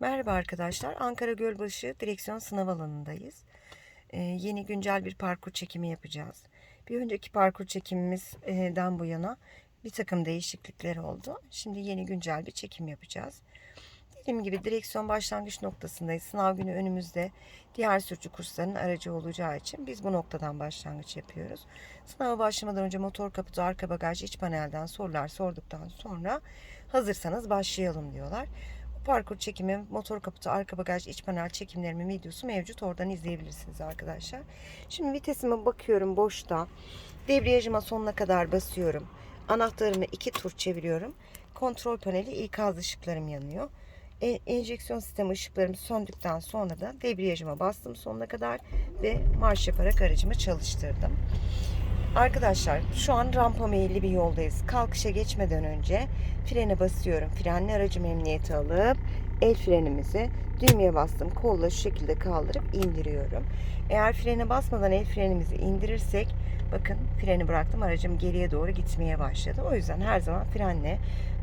Merhaba arkadaşlar. Ankara Gölbaşı direksiyon sınav alanındayız. Ee, yeni güncel bir parkur çekimi yapacağız. Bir önceki parkur çekimimizden bu yana bir takım değişiklikler oldu. Şimdi yeni güncel bir çekim yapacağız. Dediğim gibi direksiyon başlangıç noktasındayız. Sınav günü önümüzde diğer sürücü kurslarının aracı olacağı için biz bu noktadan başlangıç yapıyoruz. Sınava başlamadan önce motor kaputu, arka bagaj, iç panelden sorular sorduktan sonra hazırsanız başlayalım diyorlar. Parkur çekimi, motor kaputu, arka bagaj, iç panel çekimlerimin videosu mevcut. Oradan izleyebilirsiniz arkadaşlar. Şimdi vitesime bakıyorum boşta. Debriyajıma sonuna kadar basıyorum. Anahtarımı iki tur çeviriyorum. Kontrol paneli ikaz ışıklarım yanıyor. E, enjeksiyon sistemi ışıklarım söndükten sonra da debriyajıma bastım sonuna kadar ve marş yaparak aracımı çalıştırdım. Arkadaşlar şu an rampa meyilli bir yoldayız. Kalkışa geçmeden önce frene basıyorum. Frenli aracım emniyete alıp el frenimizi düğmeye bastım. Kolla şu şekilde kaldırıp indiriyorum. Eğer frene basmadan el frenimizi indirirsek bakın freni bıraktım aracım geriye doğru gitmeye başladı. O yüzden her zaman frenle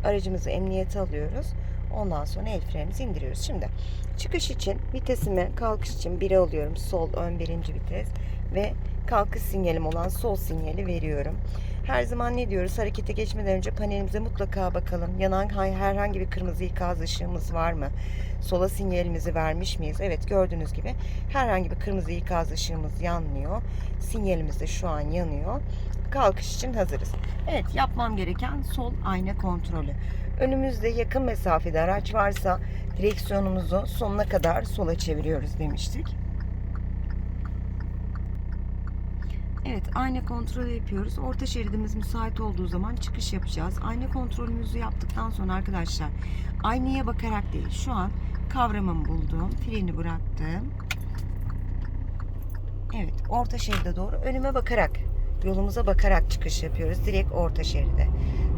aracımızı emniyete alıyoruz. Ondan sonra el frenimizi indiriyoruz. Şimdi çıkış için vitesimi kalkış için 1'e alıyorum. Sol ön birinci vites ve kalkış sinyalim olan sol sinyali veriyorum. Her zaman ne diyoruz? Harekete geçmeden önce panelimize mutlaka bakalım. Yanan herhangi bir kırmızı ikaz ışığımız var mı? Sola sinyalimizi vermiş miyiz? Evet gördüğünüz gibi herhangi bir kırmızı ikaz ışığımız yanmıyor. Sinyalimiz de şu an yanıyor. Kalkış için hazırız. Evet yapmam gereken sol ayna kontrolü. Önümüzde yakın mesafede araç varsa direksiyonumuzu sonuna kadar sola çeviriyoruz demiştik. Evet, ayna kontrolü yapıyoruz. Orta şeridimiz müsait olduğu zaman çıkış yapacağız. Ayna kontrolümüzü yaptıktan sonra arkadaşlar aynaya bakarak değil. Şu an kavramımı buldum. Freni bıraktım. Evet, orta şeride doğru önüme bakarak, yolumuza bakarak çıkış yapıyoruz. Direkt orta şeride.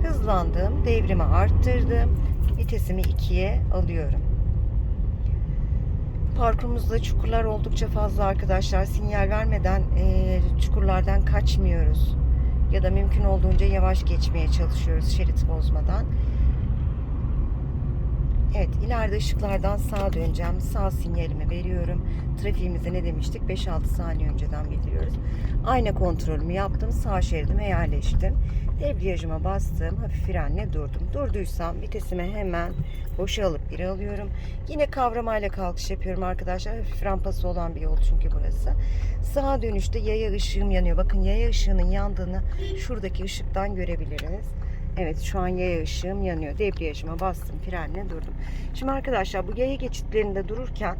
Hızlandım, devrimi arttırdım. Vitesimi ikiye alıyorum. Parkurumuzda çukurlar oldukça fazla arkadaşlar. Sinyal vermeden e, çukurlardan kaçmıyoruz. Ya da mümkün olduğunca yavaş geçmeye çalışıyoruz şerit bozmadan. Evet ileride ışıklardan sağa döneceğim. Sağ sinyalimi veriyorum. Trafiğimize ne demiştik? 5-6 saniye önceden bildiriyoruz. Ayna kontrolümü yaptım. Sağ şeridime yerleştim. Debriyajıma bastım. Hafif frenle durdum. Durduysam vitesime hemen boşa alıp geri alıyorum. Yine kavramayla kalkış yapıyorum arkadaşlar. Hafif rampası olan bir yol çünkü burası. Sağa dönüşte yaya ışığım yanıyor. Bakın yaya ışığının yandığını şuradaki ışıktan görebiliriz. Evet şu an yaya ışığım yanıyor. Debriyajıma bastım frenle durdum. Şimdi arkadaşlar bu yaya geçitlerinde dururken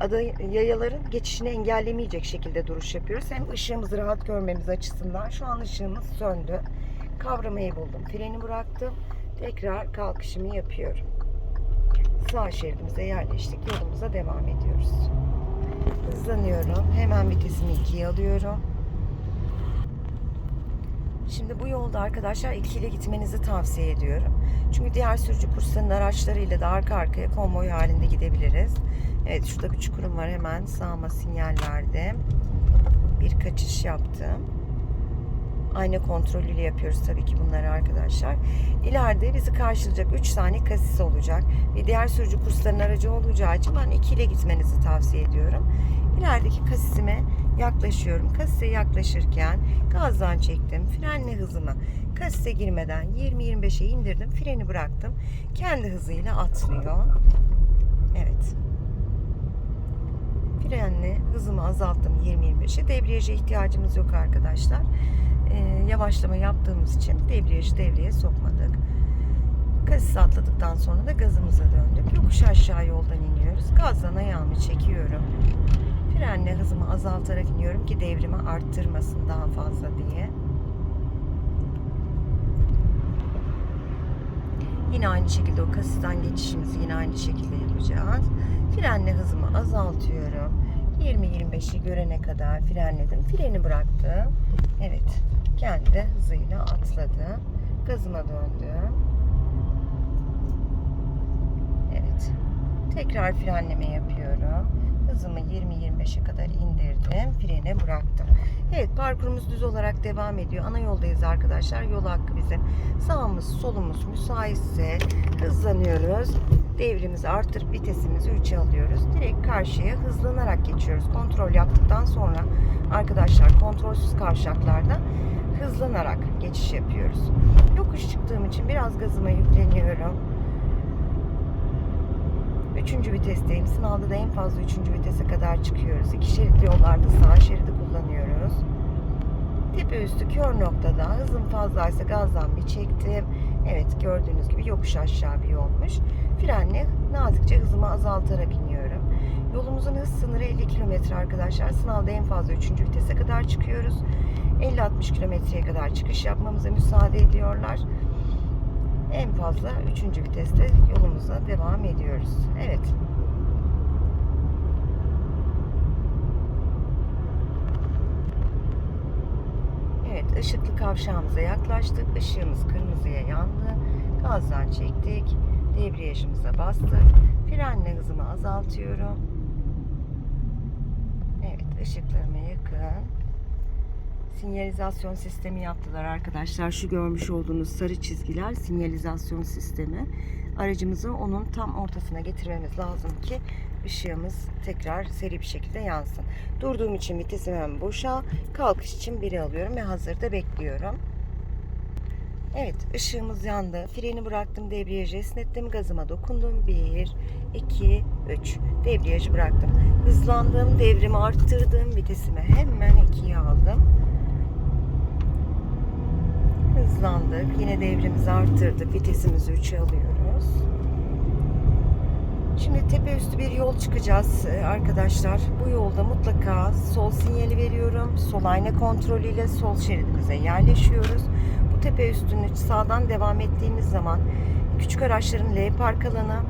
ada yayaların geçişini engellemeyecek şekilde duruş yapıyoruz. Hem ışığımızı rahat görmemiz açısından şu an ışığımız söndü. Kavramayı buldum. Freni bıraktım. Tekrar kalkışımı yapıyorum. Sağ şeridimize yerleştik. Yolumuza devam ediyoruz. Hızlanıyorum. Hemen vitesimi ikiye alıyorum. Şimdi bu yolda arkadaşlar ikili gitmenizi tavsiye ediyorum. Çünkü diğer sürücü kurslarının araçlarıyla da arka arkaya konvoy halinde gidebiliriz. Evet şurada bir çukurum var hemen sağıma sinyal verdim. Bir kaçış yaptım. Ayna kontrolüyle yapıyoruz tabii ki bunları arkadaşlar. İleride bizi karşılayacak 3 tane kasis olacak. Ve diğer sürücü kurslarının aracı olacağı için ben ikili gitmenizi tavsiye ediyorum. İlerideki kasisime yaklaşıyorum. Kasise yaklaşırken gazdan çektim. Frenle hızımı kasise girmeden 20-25'e indirdim. Freni bıraktım. Kendi hızıyla atlıyor. Evet. Frenle hızımı azalttım 20-25'e. Debriyaja ihtiyacımız yok arkadaşlar. Ee, yavaşlama yaptığımız için debriyajı devreye sokmadık. Kasisi atladıktan sonra da gazımıza döndük. Yokuş aşağı yoldan iniyoruz. Gazdan ayağımı çekiyorum. Frenle hızımı azaltarak iniyorum ki devrimi arttırmasın daha fazla diye. Yine aynı şekilde o kasisten geçişimizi yine aynı şekilde yapacağız. Frenle hızımı azaltıyorum. 20-25'i görene kadar frenledim. Freni bıraktım. Evet. Kendi hızıyla atladı. Gazıma döndüm. Evet. Tekrar frenleme yapıyorum. Hızımı 20-25'e kadar indirdim. Frene bıraktım. Evet parkurumuz düz olarak devam ediyor. Ana yoldayız arkadaşlar. Yol hakkı bizim. Sağımız solumuz müsaitse hızlanıyoruz. Devrimizi artırıp vitesimizi 3'e alıyoruz. Direkt karşıya hızlanarak geçiyoruz. Kontrol yaptıktan sonra arkadaşlar kontrolsüz kavşaklarda hızlanarak geçiş yapıyoruz. Yokuş çıktığım için biraz gazıma yükleniyorum. Üçüncü vitesteyim. Sınavda da en fazla üçüncü vitese kadar çıkıyoruz. İki şeritli yollarda sağ şeridi kullanıyoruz. Tepe üstü kör noktada hızım fazlaysa gazdan bir çektim. Evet gördüğünüz gibi yokuş aşağı bir yolmuş. Frenle nazikçe hızımı azaltarak iniyorum. Yolumuzun hız sınırı 50 km arkadaşlar. Sınavda en fazla 3. vitese kadar çıkıyoruz. 50-60 kilometreye kadar çıkış yapmamıza müsaade ediyorlar. En fazla 3. viteste yolumuza devam ediyoruz. Evet. Evet, ışıklı kavşağımıza yaklaştık. Işığımız kırmızıya yandı. Gazdan çektik. Debriyajımıza bastık. Frenle hızımı azaltıyorum. Evet, ışıklarıma yakın. Sinyalizasyon sistemi yaptılar arkadaşlar. Şu görmüş olduğunuz sarı çizgiler sinyalizasyon sistemi. Aracımızı onun tam ortasına getirmemiz lazım ki ışığımız tekrar seri bir şekilde yansın. Durduğum için vitesim hemen boşa. Kalkış için biri alıyorum ve hazırda bekliyorum. Evet ışığımız yandı. Freni bıraktım. Debriyajı esnettim. Gazıma dokundum. 1, 2, 3. Debriyajı bıraktım. Hızlandım. Devrimi arttırdım. Vitesimi hemen 2'ye aldım. Hızlandık. Yine devrimizi arttırdık. Vitesimizi 3'e alıyoruz. Şimdi tepe üstü bir yol çıkacağız e, arkadaşlar. Bu yolda mutlaka sol sinyali veriyorum. Sol ayna kontrolüyle sol şeridimize yerleşiyoruz. Bu tepe üstünü sağdan devam ettiğimiz zaman küçük araçların L park alanı,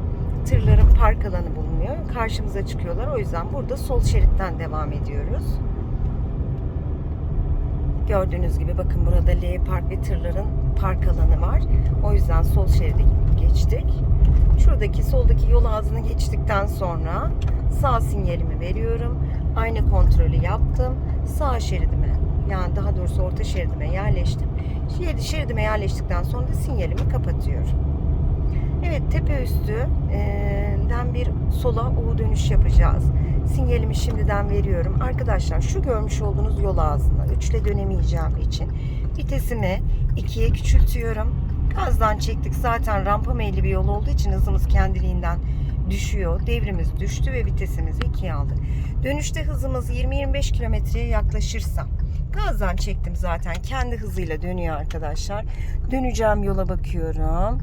tırların park alanı bulunuyor. Karşımıza çıkıyorlar. O yüzden burada sol şeritten devam ediyoruz. Gördüğünüz gibi bakın burada L park ve tırların park alanı var. O yüzden sol şeride geçtik. Şuradaki soldaki yol ağzını geçtikten sonra sağ sinyalimi veriyorum. Aynı kontrolü yaptım. Sağ şeridime yani daha doğrusu orta şeridime yerleştim. Şeridi şeridime yerleştikten sonra da sinyalimi kapatıyorum. Evet tepe üstüden bir sola U dönüş yapacağız. Sinyalimi şimdiden veriyorum. Arkadaşlar şu görmüş olduğunuz yol ağzına 3 ile dönemeyeceğim için vitesimi 2'ye küçültüyorum. Gazdan çektik. Zaten rampa meyilli bir yol olduğu için hızımız kendiliğinden düşüyor. Devrimiz düştü ve vitesimizi 2'ye aldık. Dönüşte hızımız 20-25 kilometreye yaklaşırsa gazdan çektim zaten. Kendi hızıyla dönüyor arkadaşlar. Döneceğim yola bakıyorum.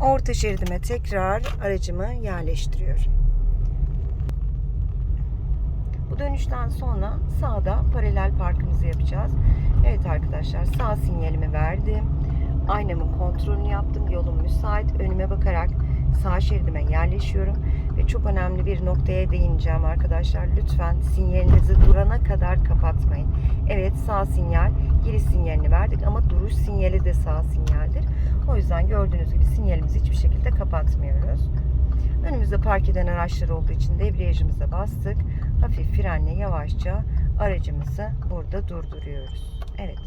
Orta şeridime tekrar aracımı yerleştiriyorum. Bu dönüşten sonra sağda paralel parkımızı yapacağız. Evet arkadaşlar sağ sinyalimi verdim. Aynamın kontrolünü yaptım. Yolum müsait. Önüme bakarak sağ şeridime yerleşiyorum. Ve çok önemli bir noktaya değineceğim arkadaşlar. Lütfen sinyalinizi durana kadar kapatmayın. Evet sağ sinyal giriş sinyalini verdik ama duruş sinyali de sağ sinyaldir. O yüzden gördüğünüz gibi sinyalimizi hiçbir şekilde kapatmıyoruz. Önümüzde park eden araçlar olduğu için debriyajımıza bastık. Hafif frenle yavaşça aracımızı burada durduruyoruz. Evet.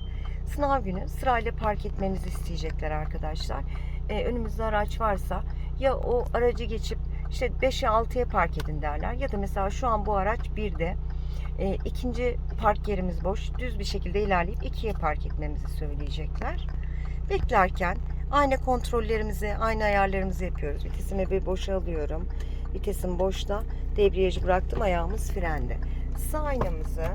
Sınav günü sırayla park etmenizi isteyecekler arkadaşlar. Ee, önümüzde araç varsa ya o aracı geçip işte 5'e 6'ya park edin derler ya da mesela şu an bu araç 1'de e, ikinci park yerimiz boş. Düz bir şekilde ilerleyip ikiye park etmemizi söyleyecekler. Beklerken aynı kontrollerimizi, aynı ayarlarımızı yapıyoruz. Vitesimi bir boşa alıyorum. Vitesim boşta. Debriyajı bıraktım. Ayağımız frende. Sağ aynamızı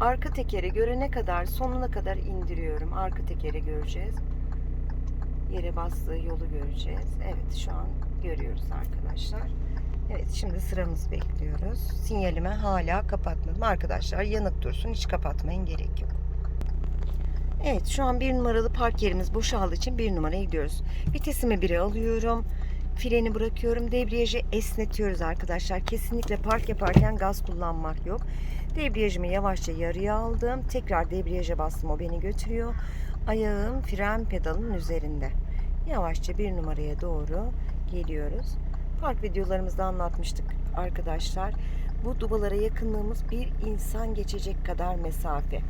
arka tekeri görene kadar sonuna kadar indiriyorum. Arka tekeri göreceğiz. Yere bastığı yolu göreceğiz. Evet şu an görüyoruz arkadaşlar. Evet şimdi sıramızı bekliyoruz. Sinyalime hala kapatmadım. Arkadaşlar yanık dursun. Hiç kapatmayın gerek yok. Evet şu an bir numaralı park yerimiz boşaldığı için bir numaraya gidiyoruz. Vitesimi bire alıyorum. Freni bırakıyorum. Debriyajı esnetiyoruz arkadaşlar. Kesinlikle park yaparken gaz kullanmak yok. Debriyajımı yavaşça yarıya aldım. Tekrar debriyaja bastım. O beni götürüyor. Ayağım fren pedalının üzerinde. Yavaşça bir numaraya doğru geliyoruz. Park videolarımızda anlatmıştık arkadaşlar. Bu dubalara yakınlığımız bir insan geçecek kadar mesafe.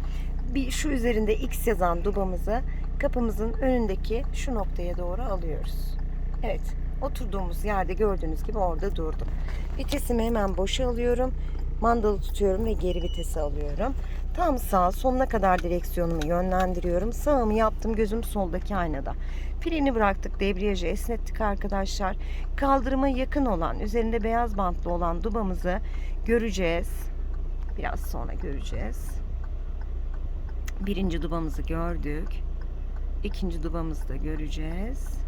Bir şu üzerinde X yazan dubamızı kapımızın önündeki şu noktaya doğru alıyoruz. Evet. Oturduğumuz yerde gördüğünüz gibi orada durdum. Vitesimi hemen boşa alıyorum. Mandalı tutuyorum ve geri vitesi alıyorum. Tam sağ sonuna kadar direksiyonumu yönlendiriyorum. Sağımı yaptım gözüm soldaki aynada. Freni bıraktık debriyajı esnettik arkadaşlar. Kaldırıma yakın olan üzerinde beyaz bantlı olan dubamızı göreceğiz. Biraz sonra göreceğiz. Birinci dubamızı gördük. İkinci dubamızı da göreceğiz.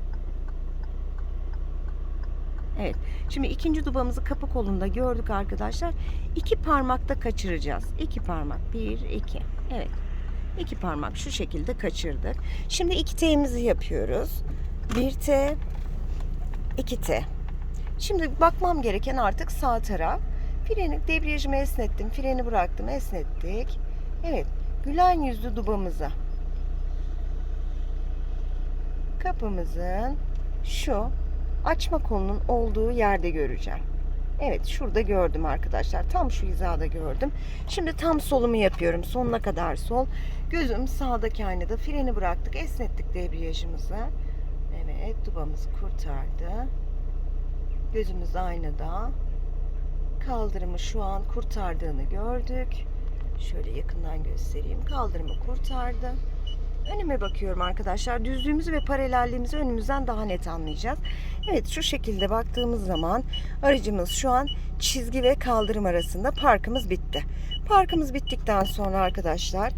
Evet. Şimdi ikinci dubamızı kapı kolunda gördük arkadaşlar. İki parmakta kaçıracağız. İki parmak. Bir, iki. Evet. İki parmak şu şekilde kaçırdık. Şimdi iki T'mizi yapıyoruz. Bir T, iki T. Şimdi bakmam gereken artık sağ taraf. Freni, debriyajımı esnettim. Freni bıraktım. Esnettik. Evet. Gülen yüzlü dubamıza. Kapımızın şu açma kolunun olduğu yerde göreceğim. Evet şurada gördüm arkadaşlar. Tam şu hizada gördüm. Şimdi tam solumu yapıyorum. Sonuna kadar sol. Gözüm sağdaki aynada. Freni bıraktık. Esnettik debriyajımızı. Evet dubamızı kurtardı. Gözümüz aynada. Kaldırımı şu an kurtardığını gördük. Şöyle yakından göstereyim. Kaldırımı kurtardı. Önüme bakıyorum arkadaşlar. Düzlüğümüzü ve paralelliğimizi önümüzden daha net anlayacağız. Evet şu şekilde baktığımız zaman aracımız şu an çizgi ve kaldırım arasında parkımız bitti. Parkımız bittikten sonra arkadaşlar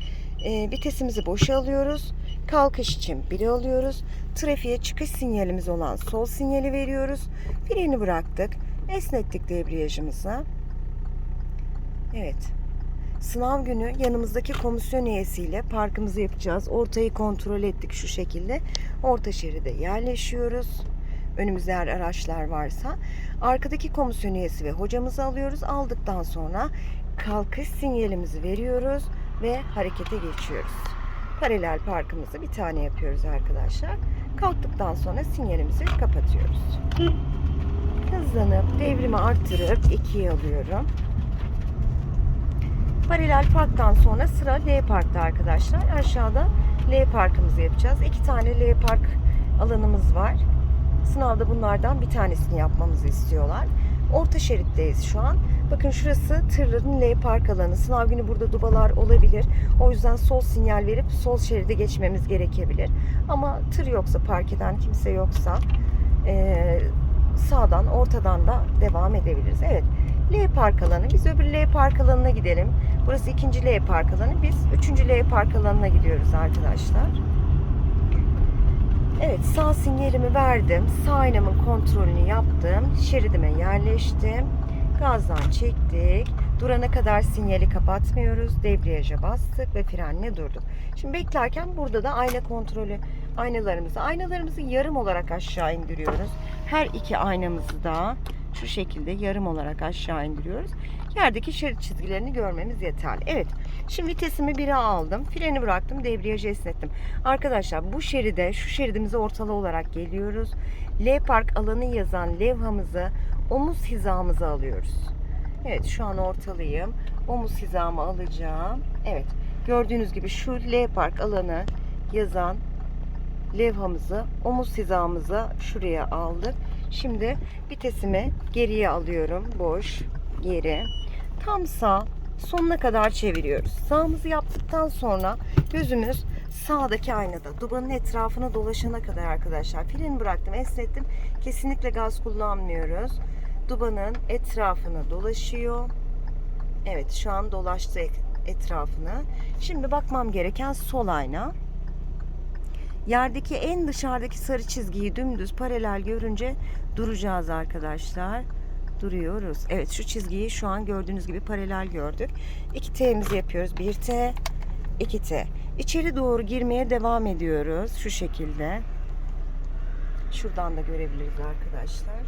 e, vitesimizi boşa alıyoruz. Kalkış için biri alıyoruz. Trafiğe çıkış sinyalimiz olan sol sinyali veriyoruz. Freni bıraktık. Esnettik debriyajımızı. Evet. Sınav günü yanımızdaki komisyon üyesiyle parkımızı yapacağız. Ortayı kontrol ettik şu şekilde. Orta şeride yerleşiyoruz. Önümüzde eğer araçlar varsa. Arkadaki komisyon üyesi ve hocamızı alıyoruz. Aldıktan sonra kalkış sinyalimizi veriyoruz ve harekete geçiyoruz. Paralel parkımızı bir tane yapıyoruz arkadaşlar. Kalktıktan sonra sinyalimizi kapatıyoruz. Hızlanıp devrimi arttırıp ikiye alıyorum. Paralel parktan sonra sıra L parkta arkadaşlar. Aşağıda L parkımızı yapacağız. İki tane L park alanımız var. Sınavda bunlardan bir tanesini yapmamızı istiyorlar. Orta şeritteyiz şu an. Bakın şurası tırların L park alanı. Sınav günü burada dubalar olabilir. O yüzden sol sinyal verip sol şeride geçmemiz gerekebilir. Ama tır yoksa park eden kimse yoksa sağdan ortadan da devam edebiliriz. Evet. L park alanı. Biz öbür L park alanına gidelim. Burası ikinci L park alanı. Biz üçüncü L park alanına gidiyoruz arkadaşlar. Evet sağ sinyalimi verdim. Sağ aynamın kontrolünü yaptım. Şeridime yerleştim. Gazdan çektik. Durana kadar sinyali kapatmıyoruz. Debriyaja bastık ve frenle durduk. Şimdi beklerken burada da ayna kontrolü aynalarımızı. Aynalarımızı yarım olarak aşağı indiriyoruz. Her iki aynamızı da şu şekilde yarım olarak aşağı indiriyoruz. Yerdeki şerit çizgilerini görmemiz yeterli. Evet. Şimdi vitesimi 1'e aldım. Freni bıraktım. Debriyajı esnettim. Arkadaşlar bu şeride şu şeridimize ortalı olarak geliyoruz. L park alanı yazan levhamızı omuz hizamıza alıyoruz. Evet şu an ortalıyım. Omuz hizamı alacağım. Evet. Gördüğünüz gibi şu L park alanı yazan levhamızı omuz hizamıza şuraya aldık. Şimdi vitesimi geriye alıyorum. Boş, geri. Tam sağ sonuna kadar çeviriyoruz. Sağımızı yaptıktan sonra gözümüz sağdaki aynada. Dubanın etrafına dolaşana kadar arkadaşlar. Freni bıraktım, esnettim. Kesinlikle gaz kullanmıyoruz. Dubanın etrafını dolaşıyor. Evet şu an dolaştı etrafını. Şimdi bakmam gereken sol ayna. Yerdeki en dışarıdaki sarı çizgiyi dümdüz paralel görünce duracağız arkadaşlar. Duruyoruz. Evet şu çizgiyi şu an gördüğünüz gibi paralel gördük. 2 T'mizi yapıyoruz. 1 T, 2 T. İçeri doğru girmeye devam ediyoruz. Şu şekilde. Şuradan da görebiliriz arkadaşlar.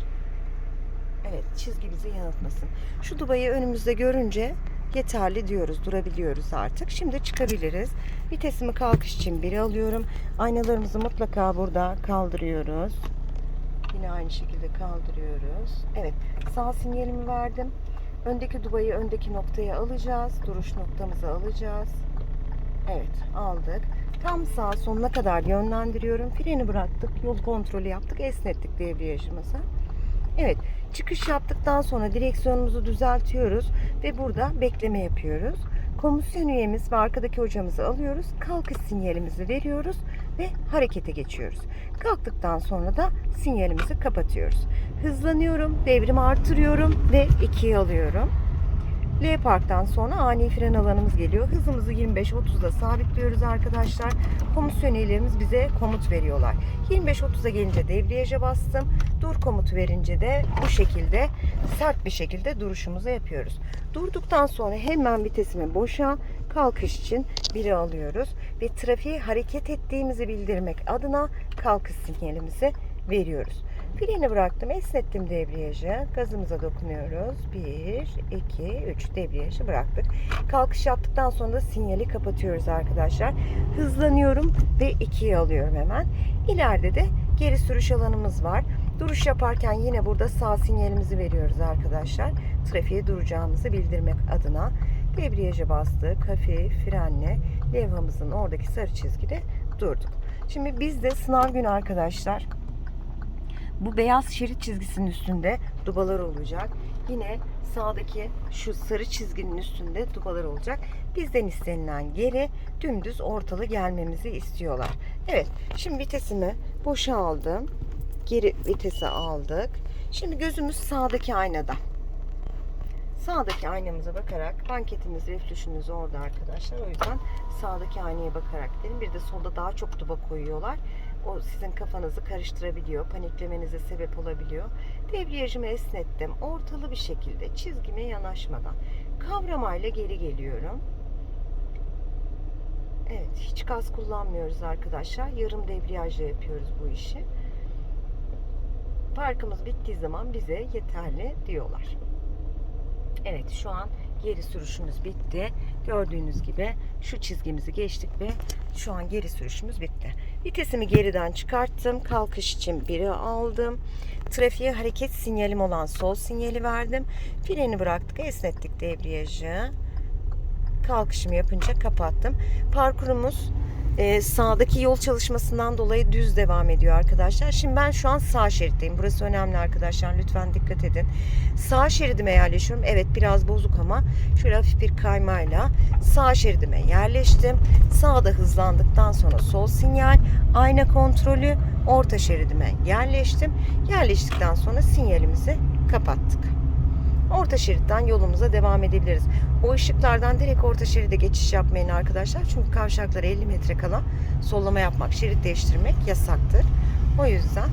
Evet çizgi bizi yanıltmasın. Şu dubayı önümüzde görünce yeterli diyoruz. Durabiliyoruz artık. Şimdi çıkabiliriz. Vitesimi kalkış için biri alıyorum. Aynalarımızı mutlaka burada kaldırıyoruz. Yine aynı şekilde kaldırıyoruz. Evet sağ sinyalimi verdim. Öndeki dubayı öndeki noktaya alacağız. Duruş noktamızı alacağız. Evet aldık. Tam sağ sonuna kadar yönlendiriyorum. Freni bıraktık, yol kontrolü yaptık, esnettik debriyajımızı. Evet, çıkış yaptıktan sonra direksiyonumuzu düzeltiyoruz ve burada bekleme yapıyoruz. Komisyon üyemiz ve arkadaki hocamızı alıyoruz. Kalkış sinyalimizi veriyoruz ve harekete geçiyoruz. Kalktıktan sonra da sinyalimizi kapatıyoruz. Hızlanıyorum, devrimi artırıyorum ve 2'ye alıyorum. L parktan sonra ani fren alanımız geliyor. Hızımızı 25-30'da sabitliyoruz arkadaşlar. Komisyon üyelerimiz bize komut veriyorlar. 25-30'a gelince debriyaja bastım. Dur komutu verince de bu şekilde sert bir şekilde duruşumuzu yapıyoruz. Durduktan sonra hemen vitesimi boşa kalkış için biri alıyoruz ve trafiğe hareket ettiğimizi bildirmek adına kalkış sinyalimizi veriyoruz. Freni bıraktım, esnettim debriyajı. Gazımıza dokunuyoruz. 1, 2, 3 debriyajı bıraktık. Kalkış yaptıktan sonra da sinyali kapatıyoruz arkadaşlar. Hızlanıyorum ve 2'ye alıyorum hemen. İleride de geri sürüş alanımız var. Duruş yaparken yine burada sağ sinyalimizi veriyoruz arkadaşlar. Trafiğe duracağımızı bildirmek adına. Debriyaja bastık. Hafif frenle levhamızın oradaki sarı çizgide durduk. Şimdi bizde sınav günü arkadaşlar bu beyaz şerit çizgisinin üstünde dubalar olacak. Yine sağdaki şu sarı çizginin üstünde dubalar olacak. Bizden istenilen geri dümdüz ortalı gelmemizi istiyorlar. Evet şimdi vitesimi boşa aldım. Geri vitese aldık. Şimdi gözümüz sağdaki aynada. Sağdaki aynamıza bakarak banketimiz, reflüşümüz orada arkadaşlar. O yüzden sağdaki aynaya bakarak gidelim. Bir de solda daha çok duba koyuyorlar. O sizin kafanızı karıştırabiliyor. Paniklemenize sebep olabiliyor. Debriyajımı esnettim. Ortalı bir şekilde çizgime yanaşmadan. Kavramayla geri geliyorum. Evet hiç gaz kullanmıyoruz arkadaşlar. Yarım debriyajla yapıyoruz bu işi. Parkımız bittiği zaman bize yeterli diyorlar. Evet şu an geri sürüşümüz bitti. Gördüğünüz gibi şu çizgimizi geçtik ve şu an geri sürüşümüz bitti. Vitesimi geriden çıkarttım. Kalkış için biri aldım. Trafiğe hareket sinyalim olan sol sinyali verdim. Freni bıraktık, esnettik debriyajı. Kalkışımı yapınca kapattım. Parkurumuz e, sağdaki yol çalışmasından dolayı düz devam ediyor arkadaşlar. Şimdi ben şu an sağ şeritteyim. Burası önemli arkadaşlar. Lütfen dikkat edin. Sağ şeridime yerleşiyorum. Evet biraz bozuk ama şöyle hafif bir kaymayla sağ şeridime yerleştim. Sağda hızlandıktan sonra sol sinyal, ayna kontrolü, orta şeridime yerleştim. Yerleştikten sonra sinyalimizi kapattık. Orta şeritten yolumuza devam edebiliriz. O ışıklardan direkt orta şeride geçiş yapmayın arkadaşlar. Çünkü kavşaklara 50 metre kala sollama yapmak, şerit değiştirmek yasaktır. O yüzden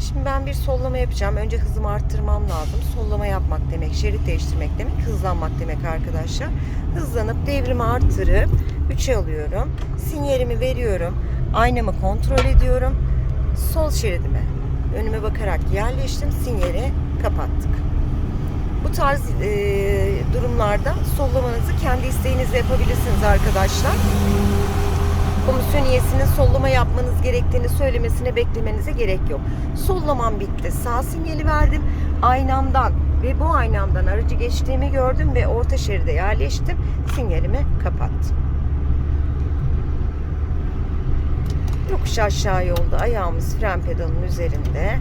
şimdi ben bir sollama yapacağım. Önce hızımı arttırmam lazım. Sollama yapmak demek, şerit değiştirmek demek, hızlanmak demek arkadaşlar. Hızlanıp devrimi arttırıp 3'e alıyorum. Sinyalimi veriyorum. Aynamı kontrol ediyorum. Sol şeridime önüme bakarak yerleştim. Sinyali kapattık. Bu tarz e, durumlarda sollamanızı kendi isteğinizle yapabilirsiniz arkadaşlar. Komisyon üyesinin sollama yapmanız gerektiğini söylemesine beklemenize gerek yok. Sollamam bitti. Sağ sinyali verdim. Aynamdan ve bu aynamdan aracı geçtiğimi gördüm ve orta şeride yerleştim. Sinyalimi kapattım. Yokuş aşağı yolda ayağımız fren pedalının üzerinde.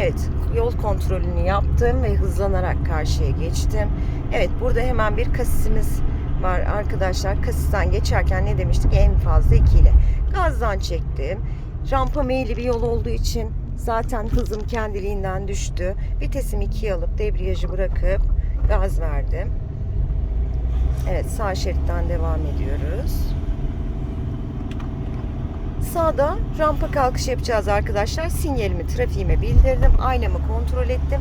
Evet, yol kontrolünü yaptım ve hızlanarak karşıya geçtim. Evet, burada hemen bir kasisimiz var arkadaşlar. Kasisten geçerken ne demiştik? En fazla 2 ile. Gazdan çektim. Rampa meyilli bir yol olduğu için zaten hızım kendiliğinden düştü. Vitesimi 2'ye alıp debriyajı bırakıp gaz verdim. Evet, sağ şeritten devam ediyoruz. Sağda rampa kalkışı yapacağız arkadaşlar. Sinyalimi trafiğime bildirdim. Aynamı kontrol ettim.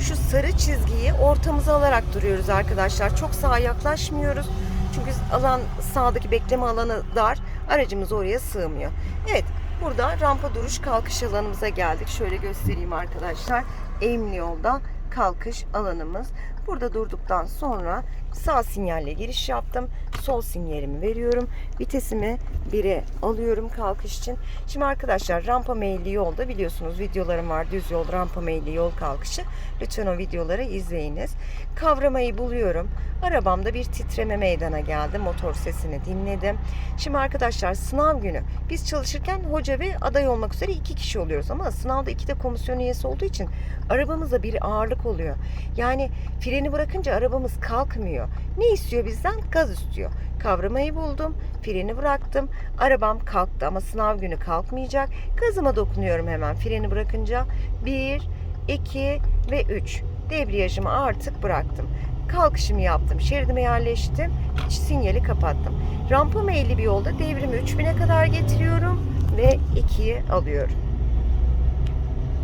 Şu sarı çizgiyi ortamıza alarak duruyoruz arkadaşlar. Çok sağa yaklaşmıyoruz. Çünkü alan sağdaki bekleme alanı dar. Aracımız oraya sığmıyor. Evet burada rampa duruş kalkış alanımıza geldik. Şöyle göstereyim arkadaşlar. Eğimli yolda kalkış alanımız. Burada durduktan sonra sağ sinyalle giriş yaptım. Sol sinyalimi veriyorum. Vitesimi 1'e alıyorum kalkış için. Şimdi arkadaşlar rampa meyilli yolda biliyorsunuz videolarım var. Düz yol, rampa meyilli yol kalkışı. Lütfen o videoları izleyiniz. Kavramayı buluyorum. Arabamda bir titreme meydana geldi. Motor sesini dinledim. Şimdi arkadaşlar sınav günü biz çalışırken hoca ve aday olmak üzere iki kişi oluyoruz ama sınavda iki de komisyon üyesi olduğu için arabamızda bir ağırlık oluyor. Yani freni bırakınca arabamız kalkmıyor. Ne istiyor bizden? Gaz istiyor. Kavramayı buldum. Freni bıraktım. Arabam kalktı ama sınav günü kalkmayacak. Gazıma dokunuyorum hemen freni bırakınca. 1, 2 ve 3. Debriyajımı artık bıraktım. Kalkışımı yaptım. Şeridime yerleştim. Sinyali kapattım. Rampa meyilli bir yolda devrimi 3000'e kadar getiriyorum ve 2'yi alıyorum.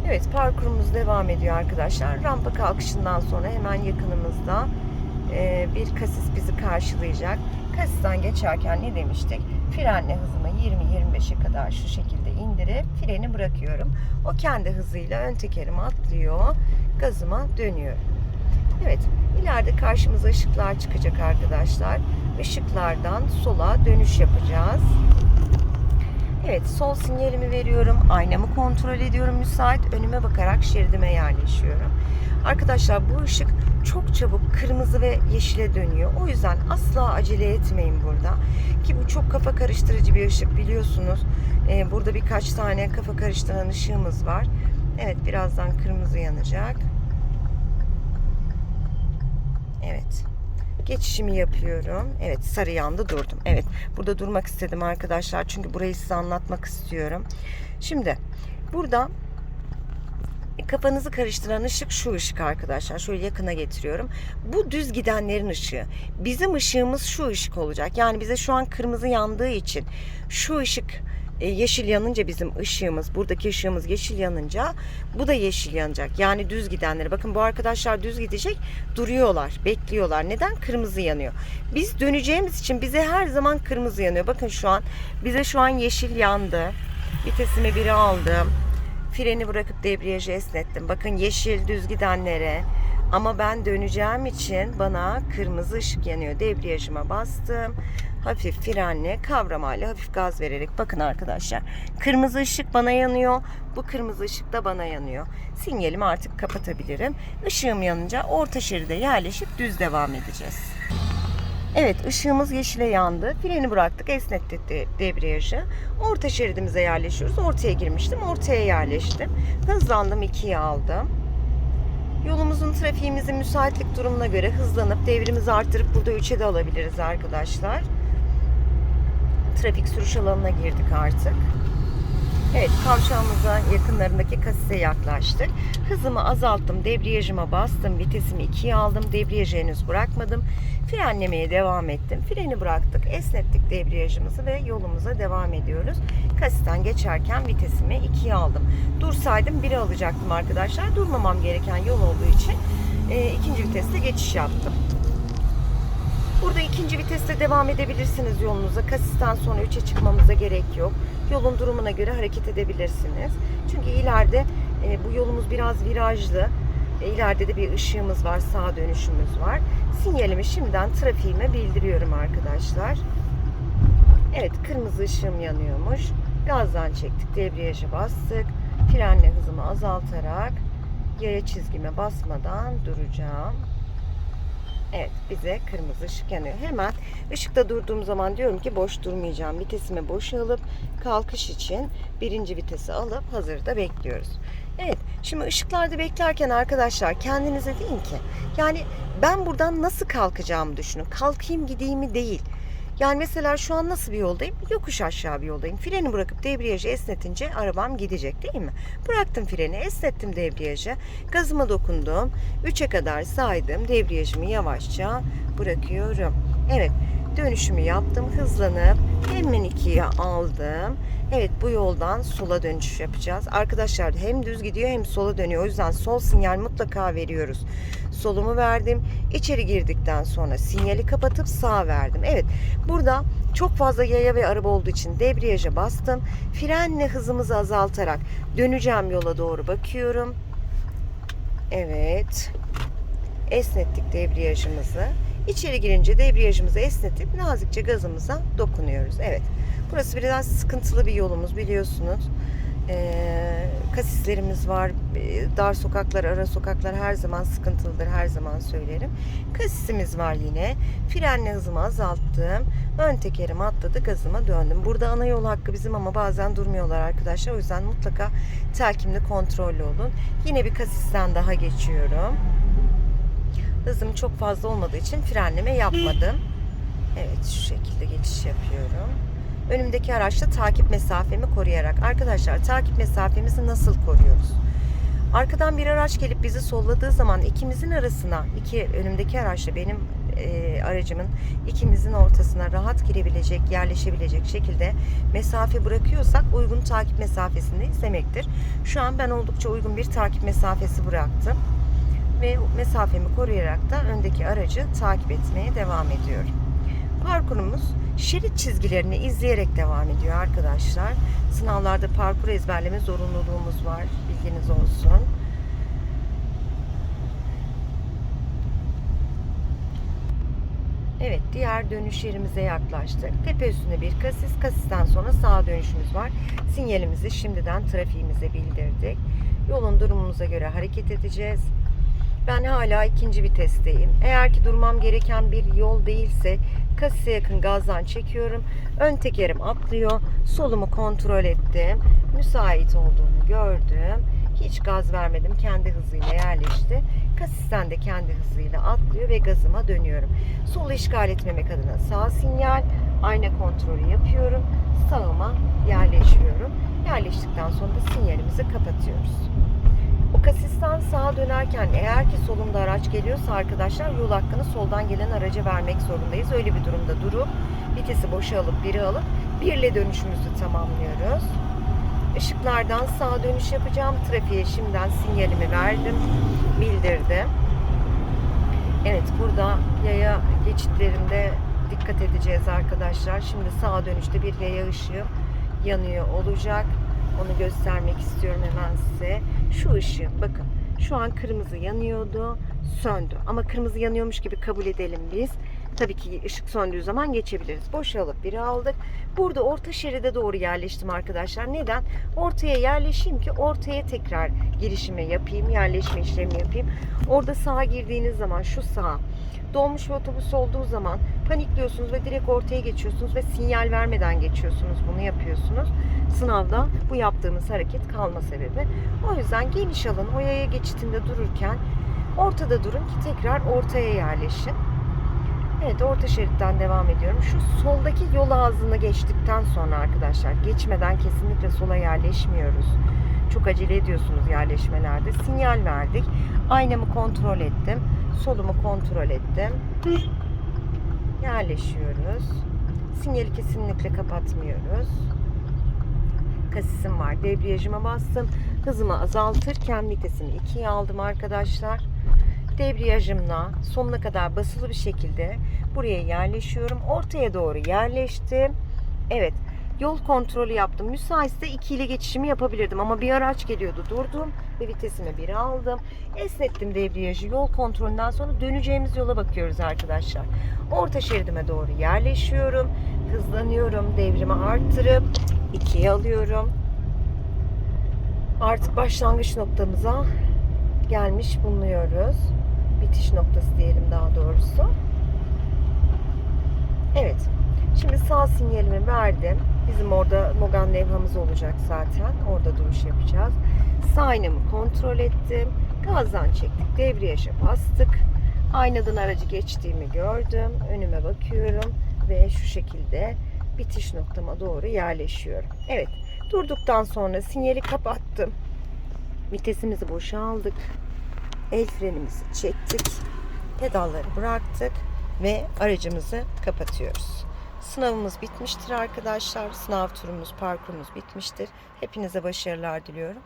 Evet parkurumuz devam ediyor arkadaşlar. Rampa kalkışından sonra hemen yakınımızda e, bir kasis bizi karşılayacak. Kasisten geçerken ne demiştik? Frenle hızımı 20-25'e kadar şu şekilde indirip freni bırakıyorum. O kendi hızıyla ön tekerime atlıyor. Gazıma dönüyor. Evet ileride karşımıza ışıklar çıkacak arkadaşlar. Işıklardan sola dönüş yapacağız. Evet sol sinyalimi veriyorum. Aynamı kontrol ediyorum müsait. Önüme bakarak şeridime yerleşiyorum. Arkadaşlar bu ışık çok çabuk kırmızı ve yeşile dönüyor. O yüzden asla acele etmeyin burada. Ki bu çok kafa karıştırıcı bir ışık biliyorsunuz. Ee, burada birkaç tane kafa karıştıran ışığımız var. Evet birazdan kırmızı yanacak. Evet. Geçişimi yapıyorum. Evet sarı yandı durdum. Evet burada durmak istedim arkadaşlar. Çünkü burayı size anlatmak istiyorum. Şimdi burada kafanızı karıştıran ışık şu ışık arkadaşlar. Şöyle yakına getiriyorum. Bu düz gidenlerin ışığı. Bizim ışığımız şu ışık olacak. Yani bize şu an kırmızı yandığı için şu ışık e, yeşil yanınca bizim ışığımız, buradaki ışığımız yeşil yanınca bu da yeşil yanacak. Yani düz gidenleri. Bakın bu arkadaşlar düz gidecek. Duruyorlar, bekliyorlar. Neden? Kırmızı yanıyor. Biz döneceğimiz için bize her zaman kırmızı yanıyor. Bakın şu an bize şu an yeşil yandı. Vitesimi biri aldım. Freni bırakıp debriyajı esnettim. Bakın yeşil düz gidenlere. Ama ben döneceğim için bana kırmızı ışık yanıyor. Debriyajıma bastım. Hafif frenle kavramayla hafif gaz vererek bakın arkadaşlar. Kırmızı ışık bana yanıyor. Bu kırmızı ışık da bana yanıyor. Sinyalimi artık kapatabilirim. Işığım yanınca orta şeride yerleşip düz devam edeceğiz. Evet ışığımız yeşile yandı. Freni bıraktık esnettik de, debriyajı. Orta şeridimize yerleşiyoruz. Ortaya girmiştim. Ortaya yerleştim. Hızlandım ikiye aldım. Yolumuzun trafiğimizin müsaitlik durumuna göre hızlanıp devrimizi arttırıp burada 3'e de alabiliriz arkadaşlar. Trafik sürüş alanına girdik artık. Evet kavşağımıza yakınlarındaki kasise yaklaştık. Hızımı azalttım, debriyajıma bastım, vitesimi 2'ye aldım, debriyajı henüz bırakmadım. Frenlemeye devam ettim. Freni bıraktık, esnettik debriyajımızı ve yolumuza devam ediyoruz. Kasisten geçerken vitesimi 2'ye aldım. Dursaydım 1'e alacaktım arkadaşlar. Durmamam gereken yol olduğu için e, ikinci viteste geçiş yaptım. Burada ikinci viteste devam edebilirsiniz yolunuza. Kasisten sonra 3'e çıkmamıza gerek yok. Yolun durumuna göre hareket edebilirsiniz. Çünkü ileride e, bu yolumuz biraz virajlı. E, ileride de bir ışığımız var, sağ dönüşümüz var. Sinyalimi şimdiden trafiğime bildiriyorum arkadaşlar. Evet, kırmızı ışığım yanıyormuş. Gazdan çektik, debriyaja bastık. Frenle hızımı azaltarak yaya çizgime basmadan duracağım. Evet bize kırmızı ışık yanıyor. Hemen ışıkta durduğum zaman diyorum ki boş durmayacağım. Vitesimi boşa alıp kalkış için birinci vitesi alıp hazırda bekliyoruz. Evet şimdi ışıklarda beklerken arkadaşlar kendinize deyin ki yani ben buradan nasıl kalkacağımı düşünün. Kalkayım gideyim değil. Yani mesela şu an nasıl bir yoldayım? Yokuş aşağı bir yoldayım. Freni bırakıp debriyajı esnetince arabam gidecek değil mi? Bıraktım freni, esnettim debriyajı. Gazıma dokundum. 3'e kadar saydım. Debriyajımı yavaşça bırakıyorum. Evet, dönüşümü yaptım. Hızlanıp hemen ikiye aldım. Evet bu yoldan sola dönüş yapacağız. Arkadaşlar hem düz gidiyor hem sola dönüyor. O yüzden sol sinyal mutlaka veriyoruz. Solumu verdim. İçeri girdikten sonra sinyali kapatıp sağ verdim. Evet burada çok fazla yaya ve araba olduğu için debriyaja bastım. Frenle hızımızı azaltarak döneceğim yola doğru bakıyorum. Evet. Esnettik debriyajımızı. İçeri girince debriyajımızı esnetip nazikçe gazımıza dokunuyoruz. Evet. Burası biraz sıkıntılı bir yolumuz biliyorsunuz. Ee, kasislerimiz var. Ee, Dar sokaklar, ara sokaklar her zaman sıkıntılıdır. Her zaman söylerim. Kasisimiz var yine. Frenle hızımı azalttım. Ön tekerim atladı. Gazıma döndüm. Burada ana yol hakkı bizim ama bazen durmuyorlar arkadaşlar. O yüzden mutlaka telkimli kontrollü olun. Yine bir kasisten daha geçiyorum. Hızım çok fazla olmadığı için frenleme yapmadım. Evet şu şekilde geçiş yapıyorum. Önümdeki araçta takip mesafemi koruyarak. Arkadaşlar takip mesafemizi nasıl koruyoruz? Arkadan bir araç gelip bizi solladığı zaman ikimizin arasına, iki önümdeki araçla benim e, aracımın ikimizin ortasına rahat girebilecek, yerleşebilecek şekilde mesafe bırakıyorsak uygun takip mesafesinde demektir. Şu an ben oldukça uygun bir takip mesafesi bıraktım ve mesafemi koruyarak da öndeki aracı takip etmeye devam ediyorum. Parkurumuz şerit çizgilerini izleyerek devam ediyor arkadaşlar. Sınavlarda parkur ezberleme zorunluluğumuz var. Bilginiz olsun. Evet diğer dönüş yerimize yaklaştık. Tepe üstünde bir kasis. Kasisten sonra sağa dönüşümüz var. Sinyalimizi şimdiden trafiğimize bildirdik. Yolun durumumuza göre hareket edeceğiz. Ben hala ikinci vitesteyim. Eğer ki durmam gereken bir yol değilse kasise yakın gazdan çekiyorum. Ön tekerim atlıyor. Solumu kontrol ettim. Müsait olduğunu gördüm. Hiç gaz vermedim. Kendi hızıyla yerleşti. Kasisten de kendi hızıyla atlıyor ve gazıma dönüyorum. Solu işgal etmemek adına sağ sinyal, ayna kontrolü yapıyorum. Sağıma yerleşiyorum. Yerleştikten sonra da sinyalimizi kapatıyoruz. Sağa dönerken eğer ki solumda araç geliyorsa arkadaşlar yol hakkını soldan gelen araca vermek zorundayız. Öyle bir durumda durup vitesi boşa alıp biri alıp birle dönüşümüzü tamamlıyoruz. Işıklardan sağa dönüş yapacağım. Trafiğe şimdiden sinyalimi verdim. Bildirdim. Evet burada yaya geçitlerinde dikkat edeceğiz arkadaşlar. Şimdi sağa dönüşte bir yaya ışığı yanıyor olacak. Onu göstermek istiyorum hemen size. Şu ışığı bakın. Şu an kırmızı yanıyordu. Söndü. Ama kırmızı yanıyormuş gibi kabul edelim biz. Tabii ki ışık söndüğü zaman geçebiliriz. Boş alıp biri aldık. Burada orta şeride doğru yerleştim arkadaşlar. Neden? Ortaya yerleşeyim ki ortaya tekrar girişimi yapayım. Yerleşme işlemi yapayım. Orada sağa girdiğiniz zaman şu sağa dolmuş ve otobüs olduğu zaman panikliyorsunuz ve direkt ortaya geçiyorsunuz ve sinyal vermeden geçiyorsunuz. Bunu yapıyorsunuz. Sınavda bu yaptığımız hareket kalma sebebi. O yüzden geniş alın o yaya geçitinde dururken ortada durun ki tekrar ortaya yerleşin. Evet orta şeritten devam ediyorum. Şu soldaki yol ağzını geçtikten sonra arkadaşlar geçmeden kesinlikle sola yerleşmiyoruz. Çok acele ediyorsunuz yerleşmelerde. Sinyal verdik. Aynamı kontrol ettim. Solumu kontrol ettim. Yerleşiyoruz. Sinyali kesinlikle kapatmıyoruz. Kasisim var. Debriyajıma bastım. Hızımı azaltırken vitesimi 2'ye aldım arkadaşlar. Debriyajımla sonuna kadar basılı bir şekilde buraya yerleşiyorum. Ortaya doğru yerleştim. Evet. Yol kontrolü yaptım. Müsaitse 2 ile geçişimi yapabilirdim ama bir araç geliyordu. Durdum ve vitesimi 1'e aldım. Esnettim debriyajı. Yol kontrolünden sonra döneceğimiz yola bakıyoruz arkadaşlar. Orta şeridime doğru yerleşiyorum. Hızlanıyorum. Devrimi arttırıp 2'ye alıyorum. Artık başlangıç noktamıza gelmiş bulunuyoruz. Bitiş noktası diyelim daha doğrusu. Evet. Şimdi sağ sinyalimi verdim. Bizim orada Mogan levhamız olacak zaten. Orada duruş yapacağız. Aynamı kontrol ettim. Gazdan çektik. Debriyaja bastık. Aynadan aracı geçtiğimi gördüm. Önüme bakıyorum ve şu şekilde bitiş noktama doğru yerleşiyorum. Evet. Durduktan sonra sinyali kapattım. Vitesimizi boşa. El frenimizi çektik. Pedalları bıraktık ve aracımızı kapatıyoruz. Sınavımız bitmiştir arkadaşlar. Sınav turumuz, parkurumuz bitmiştir. Hepinize başarılar diliyorum.